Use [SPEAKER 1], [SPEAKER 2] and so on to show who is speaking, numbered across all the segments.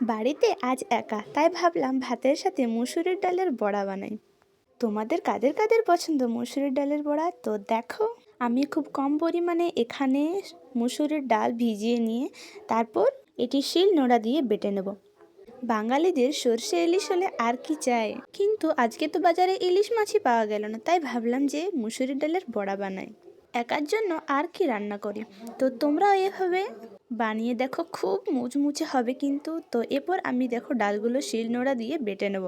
[SPEAKER 1] বাড়িতে আজ একা, তাই ভাবলাম ভাতের সাথে মুসুরির ডালের বড়া বানাই। তোমাদের কাদের কাদের পছন্দ মুসুরির ডালের বড়া? তো দেখো, আমি খুব কম পরিমাণে এখানে মুসুরির ডাল ভিজিয়ে নিয়ে তারপর এটি শিল নোড়া দিয়ে বেটে নেব। বাঙালিদের সর্ষে ইলিশ হলে আর কি চাই? কিন্তু আজকে তো বাজারে ইলিশ মাছই পাওয়া গেল না, তাই ভাবলাম যে মুসুরির ডালের বড়া বানাই। একার জন্য আর কি রান্না করি? তো তোমরা এভাবে বানিয়ে দেখো, খুব মুচমুচে হবে কিন্তু। তো এরপর আমি দেখো ডালগুলো শিল নোড়া দিয়ে বেটে নেব।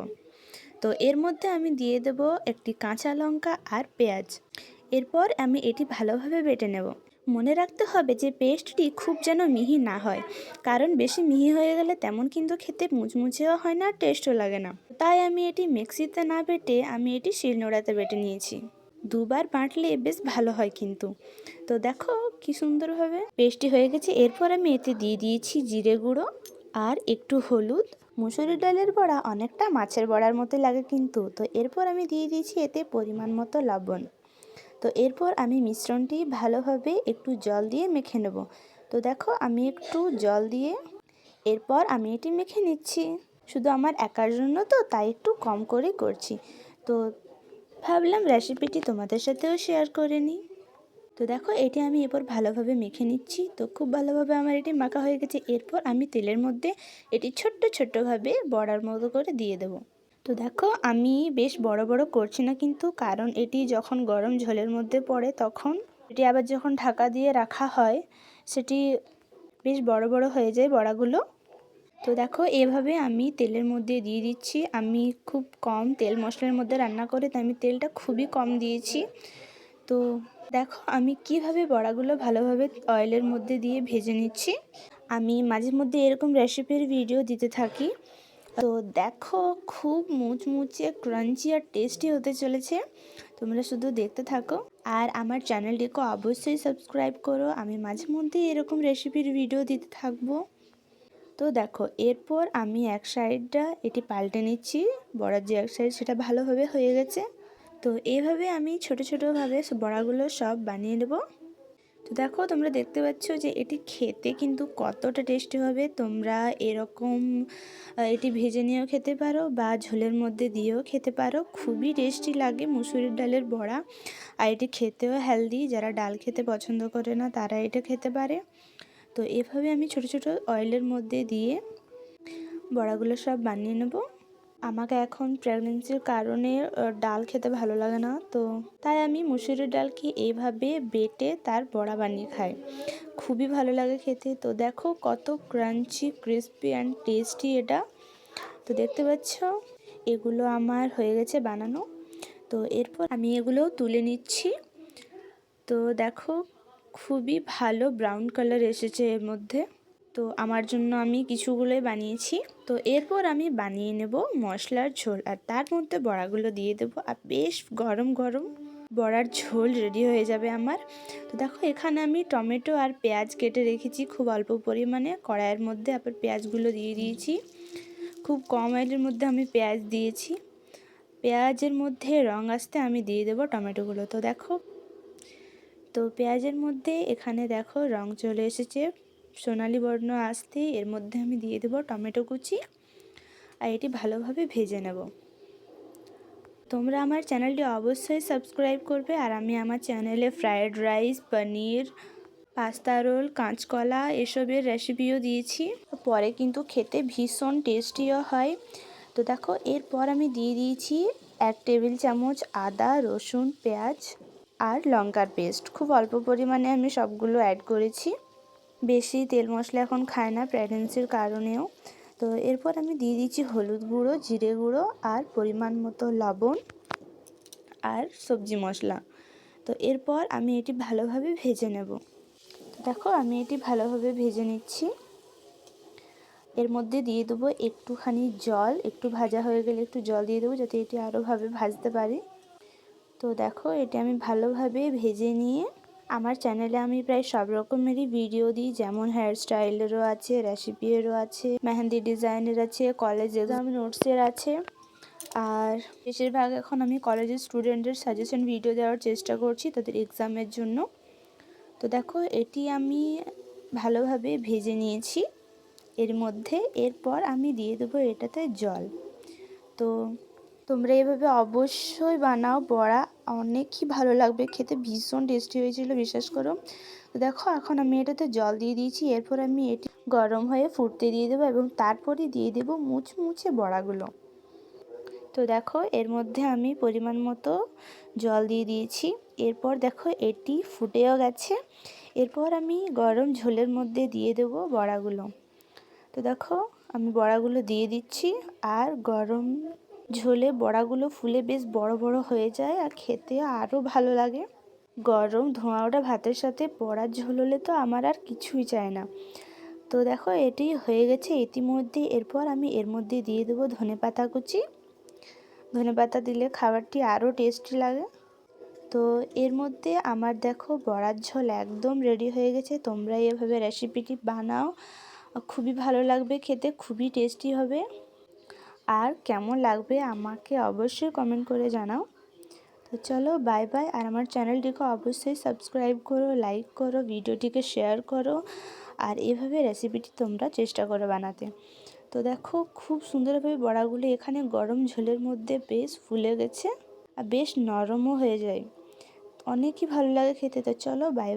[SPEAKER 1] তো এর মধ্যে আমি দিয়ে দেব একটি কাঁচা লঙ্কা আর পেঁয়াজ। এরপর আমি এটি ভালোভাবে বেটে নেব। মনে রাখতে হবে যে পেস্টটি খুব যেন মিহি না হয়, কারণ বেশি মিহি হয়ে গেলে তেমন কিন্তু খেতে মুচমুচেও হয় না, টেস্টও লাগে না। তাই আমি এটি মিক্সিতে না বেটে আমি এটি শিলনোড়াতে বেটে নিয়েছি। দুবার বাঁটলে বেশ ভালো হয় কিন্তু। তো দেখো কি সুন্দরভাবে পেস্টটি হয়ে গেছে। এরপর আমি এতে দিয়ে দিয়েছি জিরে গুঁড়ো আর একটু হলুদ। মুসুরির ডালের বড়া অনেকটা মাছের বড়ার মতো লাগে কিন্তু। তো এরপর আমি দিয়ে দিয়েছি এতে পরিমাণ মতো লবণ। তো এরপর আমি মিশ্রণটি ভালোভাবে একটু জল দিয়ে মেখে নেব। তো দেখো আমি একটু জল দিয়ে এরপর আমি এটি মেখে নিচ্ছি। শুধু আমার একার জন্য তো তাই একটু কম করে করছি। তো ভাবলাম রেসিপিটি তোমাদের সাথেও শেয়ার করে নিই। তো দেখো, এটি আমি এরপর ভালোভাবে মেখে নিচ্ছি। তো খুব ভালোভাবে আমার এটি মাখা হয়ে গেছে। এরপর আমি তেলের মধ্যে এটি ছোট্ট ছোট্টভাবে বড়ার মতো করে দিয়ে দেবো। তো দেখো, আমি বেশ বড় বড় করছি না কিন্তু, কারণ এটি যখন গরম ঝোলের মধ্যে পড়ে তখন এটি আবার যখন ঢাকা দিয়ে রাখা হয়, সেটি বেশ বড় বড় হয়ে যায় বড়াগুলো। তো দেখো, এভাবে আমি তেলের মধ্যে দিয়ে দিচ্ছি। আমি খুব কম তেল মশলার মধ্যে রান্না করে, তাই আমি তেলটা খুবই কম দিয়েছি। তো দেখো, আমি কীভাবে বড়াগুলো ভালোভাবে অয়েলের মধ্যে দিয়ে ভেজে নিচ্ছি। আমি মাঝে মধ্যে এরকম রেসিপির ভিডিও দিতে থাকি। তো দেখো, খুব মুচমুচে, ক্রাঞ্চি আর টেস্টি হতে চলেছে। তোমরা শুধু দেখতে থাকো। আর আমার চ্যানেলটিকে অবশ্যই সাবস্ক্রাইব করো। আমি মাঝে মধ্যে এরকম রেসিপির ভিডিও দিতে থাকব। তো দেখো, এরপর আমি এক সাইডটা এটি পাল্টে নিচ্ছি বড়ার যে এক সাইড সেটা ভালোভাবে হয়ে গেছে। তো এইভাবে আমি ছোট ছোটোভাবে বড়াগুলো সব বানিয়ে নেব। তো দেখো, তোমরা দেখতে পাচ্ছ যে এটি খেতে কিন্তু কতটা টেস্টি হবে। তোমরা এরকম এটি ভেজে নিয়েও খেতে পারো বা ঝোলের মধ্যে দিয়েও খেতে পারো। খুবই টেস্টি লাগে মুসুরির ডালের বড়া। আর এটি খেতেও হেলদি, যারা ডাল খেতে পছন্দ করে না তারা এটা খেতে পারে। তো এভাবে আমি ছোট ছোট অয়েলের মধ্যে দিয়ে বড়াগুলো সব বানিয়ে নেব। আমাকে এখন প্রেগনেন্সির কারণে ডাল খেতে ভালো লাগে না, তো তাই আমি মুসুরির ডালকে এইভাবে বেটে তার বড়া বানিয়ে খাই। খুবই ভালো লাগে খেতে। তো দেখো কত ক্রাঞ্চি ক্রিস্পি অ্যান্ড টেস্টি এটা। তো দেখতে পাচ্ছ, এগুলো আমার হয়ে গেছে বানানো। তো এরপর আমি এগুলো তুলে নিচ্ছি। তো দেখো খুবই ভালো ব্রাউন কালার এসেছে এর মধ্যে। তো আমার জন্য আমি কিছুগুলোই বানিয়েছি। তো এরপর আমি বানিয়ে নেব মশলার ঝোল আর তার মধ্যে বড়াগুলো দিয়ে দেবো। আর বেশ গরম গরম বড়ার ঝোল রেডি হয়ে যাবে আমার। তো দেখো, এখানে আমি টমেটো আর পেঁয়াজ কেটে রেখেছি খুব অল্প পরিমাণে। কড়াইয়ের মধ্যে আবার পেঁয়াজগুলো দিয়ে দিয়েছি। খুব কম অয়েলের মধ্যে আমি পেঁয়াজ দিয়েছি। পেঁয়াজের মধ্যে রং আসতে আমি দিয়ে দেবো টমেটোগুলো। তো দেখো তো পেঁয়াজের মধ্যে এখানে দেখো রং চলে এসেছে। সোনালি বর্ণ আসতে এর মধ্যে আমি দিয়ে দেবো টমেটো কুচি আর এটি ভালোভাবে ভেজে নেব। তোমরা আমার চ্যানেলটি অবশ্যই সাবস্ক্রাইব করবে আর আমি আমার চ্যানেলে fried rice, paneer, pasta roll, কাঁচকলা এসবের রেসিপিও দিয়েছি। পরে কিন্তু খেতে ভীষণ টেস্টিও হয়। তো দেখো, এরপর আমি দিয়ে দিয়েছি এক টেবিল চামচ আদা, রসুন, পেঁয়াজ। আর লঙ্কার পেস্ট খুব অল্প পরিমাণে আমি সবগুলো অ্যাড করেছি। বেশি তেল মশলা এখন খায় না প্রেগনেন্সির কারণেও। তো এরপর আমি দিয়ে দিচ্ছি হলুদ গুঁড়ো, জিরে গুঁড়ো আর পরিমাণ মতো লবণ আর সবজি মশলা। তো এরপর আমি এটি ভালোভাবে ভেজে নেব। দেখো আমি এটি ভালোভাবে ভেজে নিচ্ছি। এর মধ্যে দিয়ে দেবো একটুখানি জল। একটু ভাজা হয়ে গেলে একটু জল দিয়ে দেবো যাতে এটি আরোভাবে ভাজতে পারি। তো দেখো, এটি আমি ভালোভাবে ভেজে নিয়ে আমার চ্যানেলে আমি প্রায় সব রকমেরই ভিডিও দিই। যেমন হেয়ার স্টাইলেরও আছে রেসিপিরও আছে, মেহেন্দি ডিজাইনের আছে কলেজ এক্সাম নোটসের আছে। আর বেশিরভাগ এখন আমি কলেজের স্টুডেন্টের সাজেশন ভিডিও দেওয়ার চেষ্টা করছি তাদের এক্সামের জন্য। তো দেখো, এটি আমি ভালোভাবে ভেজে নিয়েছি। এর মধ্যে এরপর আমি দিয়ে দেবো এটাতে জল। তো তোমরা এভাবে অবশ্যই বানাও, বড়া অনেকই ভালো লাগবে। খেতে ভীষণ টেস্টি হয়েছিল, বিশ্বাস করো। দেখো, এখন আমি এটাতে জল দিয়ে দিয়েছি, এরপর আমি এটি গরম হয়ে ফুটতে দিয়ে দেবো এবং তারপরে দিয়ে দেবো মুচমুচে বড়াগুলো। তো দেখো, এর মধ্যে আমি পরিমাণ মতো জল দিয়ে দিয়েছি। এরপর দেখো, এটি ফুটেও গেছে। এরপর আমি গরম ঝোলের মধ্যে দিয়ে দেবো বড়াগুলো। তো দেখো, আমি বড়াগুলো দিয়ে দিচ্ছি, আর গরম ঝোলে বড়াগুলো ফুলে বেশ বড় বড় হয়ে যায় আর খেতে আরও ভালো লাগে। গরম ধোঁয়া ওটা ভাতের সাথে, বড়ার ঝোল হলে তো আমার আর কিছুই চায় না। তো দেখো, এটি হয়ে গেছে ইতিমধ্যে। এরপর আমি এর মধ্যে দিয়ে দেবো ধনে পাতা কুচি। ধনে পাতা দিলে খাবারটি আরও টেস্টি লাগে। তো এর মধ্যে আমার দেখো, বড়ার ঝোল একদম রেডি হয়ে গেছে। তোমরা এভাবে রেসিপিটি বানাও। খুবই ভালো লাগবে খেতে, খুবই টেস্টি হবে। আর কেমন লাগবে আমাকে অবশ্যই কমেন্ট করে জানাও। তো চলো বাই বাই আর আমার চ্যানেলটিকে অবশ্যই সাবস্ক্রাইব করো লাইক করো, ভিডিওটিকে শেয়ার করো, আর এভাবে রেসিপিটি তোমরা চেষ্টা করো বানাতে। তো দেখো, খুব সুন্দরভাবে বড়াগুলো এখানে গরম ঝোলের মধ্যে বেশ ফুলে গেছে আর বেশ নরমও হয়ে যায়। অনেকই ভালো লাগে খেতে। তো চলো বাই বাই